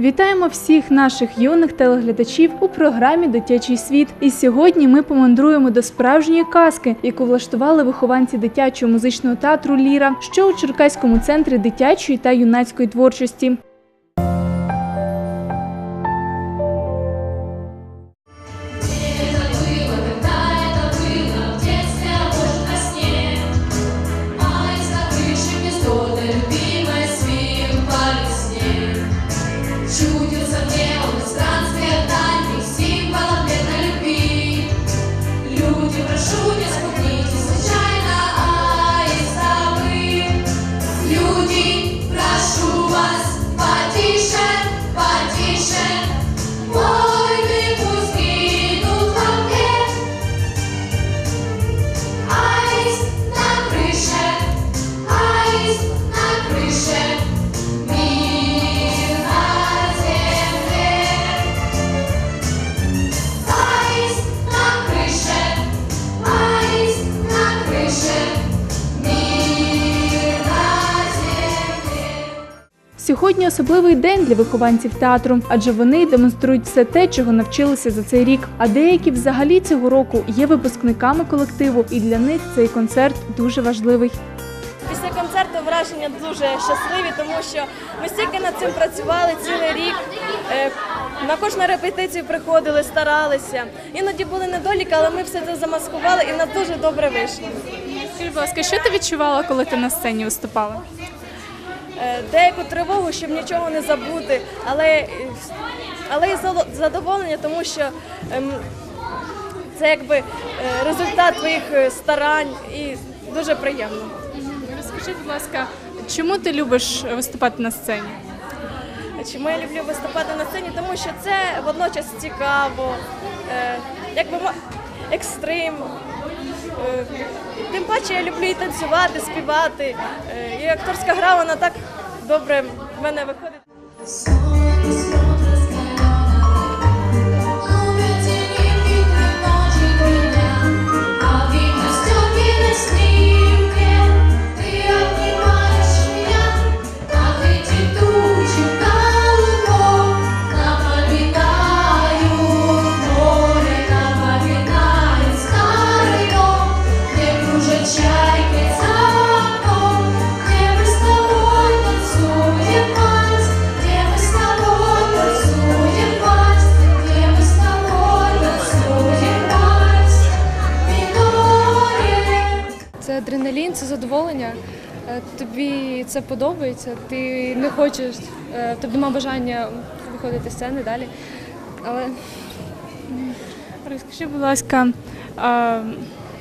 Вітаємо всіх наших юних телеглядачів у програмі Дитячий світ. І сьогодні ми помандруємо до справжньої казки, яку влаштували вихованці дитячого музичного театру Ліра, що у Черкаському центрі дитячої та юнацької творчості. Сьогодні особливий день для вихованців театру, адже вони демонструють все те, чого навчилися за цей рік. А деякі взагалі цього року є випускниками колективу, і для них цей концерт дуже важливий. Після концерту враження дуже щасливі, тому що ми стільки над цим працювали цілий рік. Е, На кожну репетицію приходили, старалися. Іноді були недоліки, але ми все це замаскували і нас дуже добре вийшло. Скажіть, будь ласка, що ти відчувала, коли ти на сцені виступала? Е, Деяку тривогу, щоб нічого не забути, але, е, але і задоволення, тому що ем, це якби е, результат твоїх старань і дуже приємно. Розкажи, будь ласка, чому ти любиш виступати на сцені? Чому я люблю виступати на сцені? Тому що це водночас цікаво, якби екстрим. Тим паче я люблю і танцювати, співати. І акторська гра вона так добре в мене виходить. Задоволення. Е, Тобі це подобається, ти не хочеш, е, в тебе немає бажання виходити з сцени далі. Але Розкажи, будь ласка, а,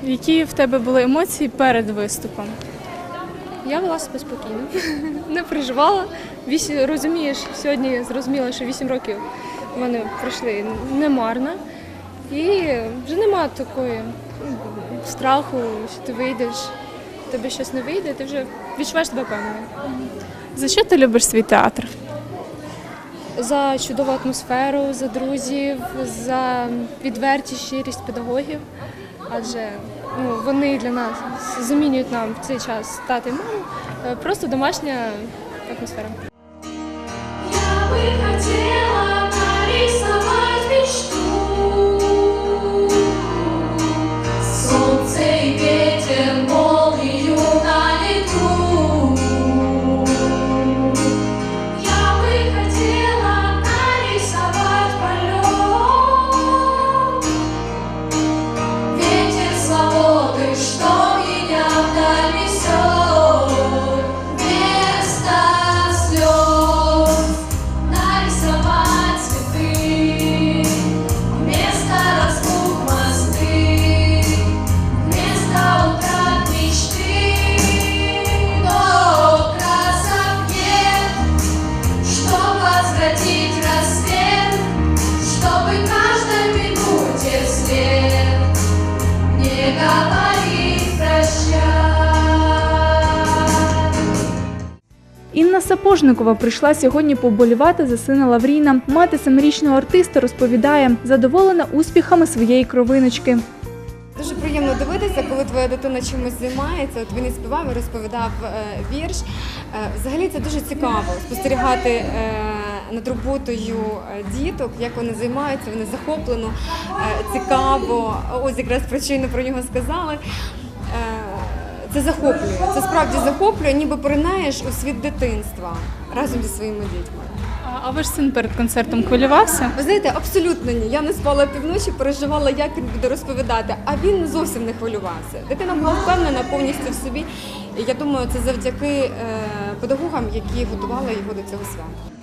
які в тебе були емоції перед виступом? я вела себе спокійно, не переживала. Вісім, розумієш, сьогодні зрозуміла, що 8 років в мене пройшли немарно. І вже немає такої страху, що ти вийдеш, тебе щось не вийде, ти вже відчуваєш себе впевнено. За що ти любиш свій театр? за чудову атмосферу, за друзів, за відвертість, щирість педагогів. Адже ну, вони для нас замінюють нам в цей час тати і маму. Е, Просто домашня атмосфера. Я бы хотела Інна Сапожникова прийшла сьогодні поболівати за сина Лавріна. Мати семирічного артиста розповідає, задоволена успіхами своєї кровиночки. Дуже приємно дивитися, коли твоя дитина чимось займається. От він і співав, і розповідав е, вірш. Е, взагалі це дуже цікаво спостерігати е, над роботою діток, як вони займаються, вони захоплено, цікаво. Ось якраз про про нього сказали. Це захоплює, це справді захоплює, ніби поринаєш у світ дитинства разом зі своїми дітьми. А, а ваш син перед концертом хвилювався? Ви знаєте, абсолютно ні. Я не спала півночі, переживала, як він буде розповідати. А він зовсім не хвилювався. Дитина була впевнена повністю в собі. І я думаю, це завдяки е, педагогам, які готували його до цього свята.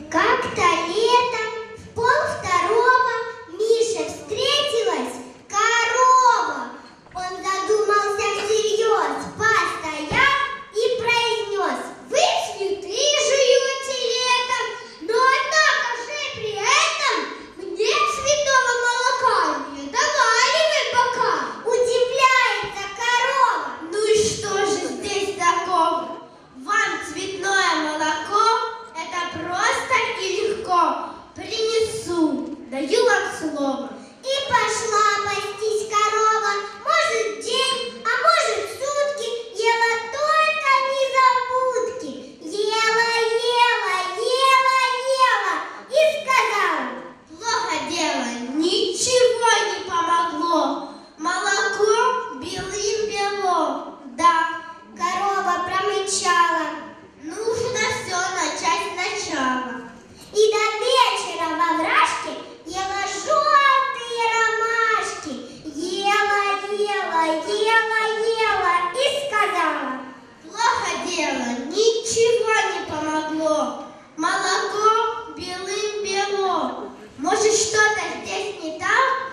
Ничего не помогло. Молоко белым-бело. Может, что-то здесь не так?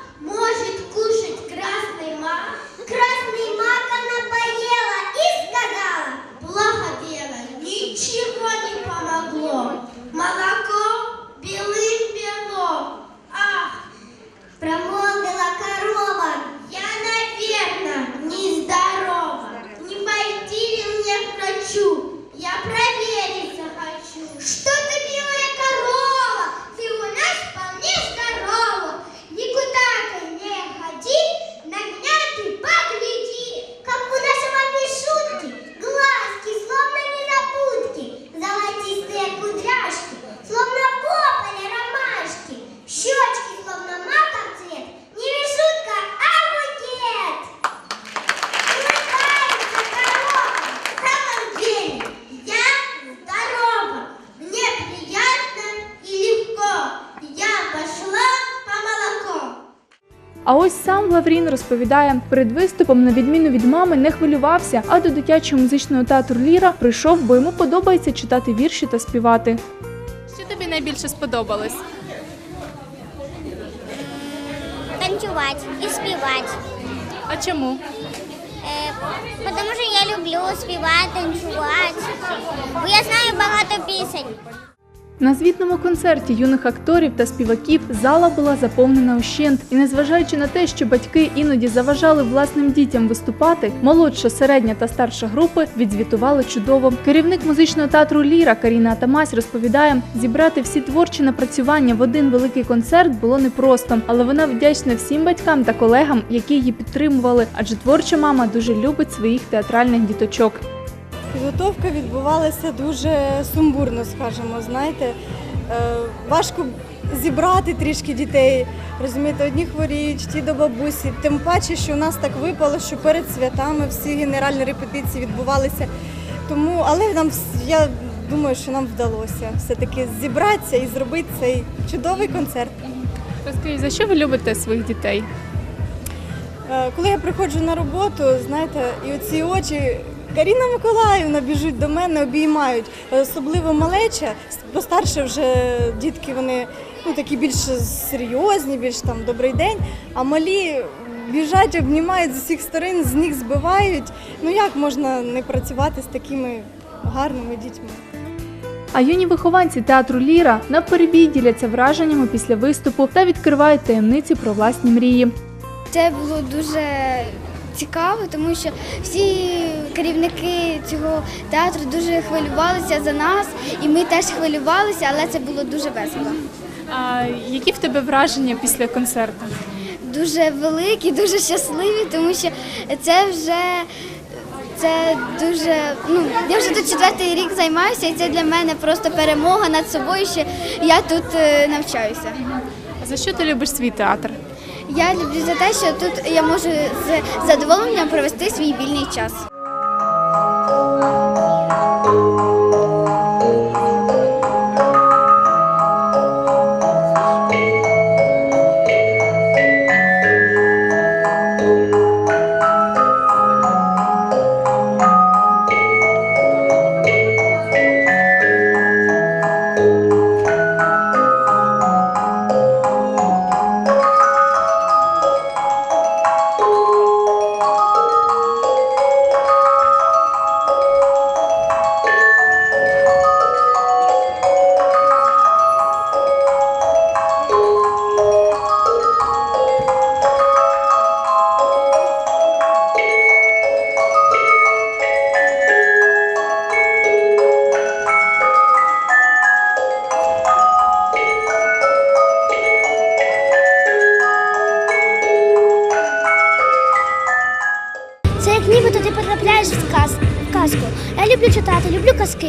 А сам Лаврін розповідає, перед виступом, на відміну від мами, не хвилювався, а до дитячого музичного театру Ліра прийшов, бо йому подобається читати вірші та співати. Що тобі найбільше сподобалось? Танцевать и спевать. А чому? Е, Потому що я люблю співати, танцювати. Бо я знаю багато пісень. На звітному концерті юних акторів та співаків зала була заповнена ущент. І незважаючи на те, що батьки іноді заважали власним дітям виступати, молодша, середня та старша групи відзвітували чудово. Керівник музичного театру Ліра Каріна Атамась розповідає, зібрати всі творчі напрацювання в один великий концерт було непросто, але вона вдячна всім батькам та колегам, які її підтримували, адже творча мама дуже любить своїх театральних діточок. Підготовка відбувалася дуже сумбурно, скажімо, знаєте. Е, важко зібрати трішки дітей. Розумієте, одні хворіють, ті до бабусі. Тим паче, що у нас так випало, що перед святами всі генеральні репетиції відбувалися. Тому, але нам я думаю, що нам вдалося все-таки зібратися і зробити цей чудовий концерт. Розкажіть, за що ви любите своїх дітей? Е, Коли я приходжу на роботу, знаєте, і оці очі. Каріна Миколаївна біжуть до мене, обіймають. Особливо малеча, постарше вже дітки вони ну, такі більш серйозні, більш там добрий день. А малі біжать, обнімають з усіх сторон, з них збивають. Ну як можна не працювати з такими гарними дітьми? А юні вихованці театру Ліра на перебій діляться враженнями після виступу та відкривають таємниці про власні мрії. Це було дуже цікаво, тому що всі керівники цього театру дуже хвилювалися за нас, і ми теж хвилювалися, але це було дуже весело. А які в тебе враження після концерту? Дуже великі, дуже щасливі, тому що це вже Це дуже ну я вже тут четвертий рік займаюся, і це для мене просто перемога над собою. Що я тут е, навчаюся. А за що ти любиш свій театр? Я люблю за те, що тут я можу з задоволенням провести свій вільний час. Це каз- казку. Я люблю читати, люблю казки.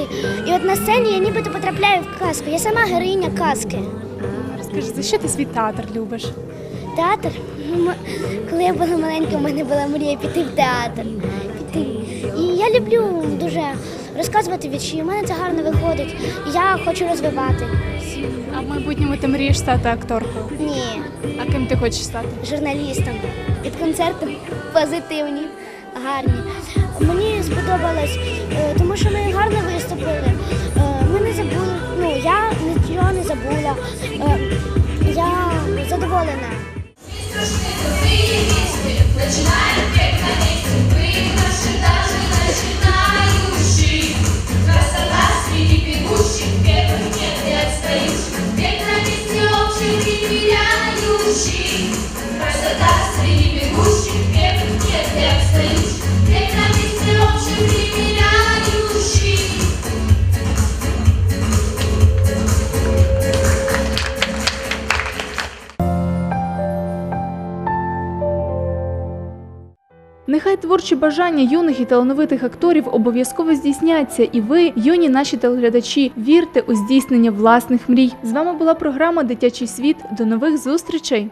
І от на сцені я нібито потрапляю в казку. Я сама героїня казки. Розкажи, за що ти свій театр любиш? Театр. Ну, м- коли я була маленька, у мене була мрія піти в театр. Піти. І я люблю дуже розказувати вірші. У мене це гарно виходить. І Я хочу розвивати. А в майбутньому ти мрієш стати акторкою. Ні, А ким ти хочеш стати? журналістам. Від концерту позитивні, гарні. Мені сподобалось, е, тому що ми гарно виступили. Е, Ми не забули, ну я нічого не забула. Е, Я задоволена. Починаємо, як на месте, вы наші, наші, начинающие. Нехай творчі бажання юних і талановитих акторів обов'язково здійсняться, і ви, юні наші телеглядачі, вірте у здійснення власних мрій. З вами була програма Дитячий світ. До нових зустрічей.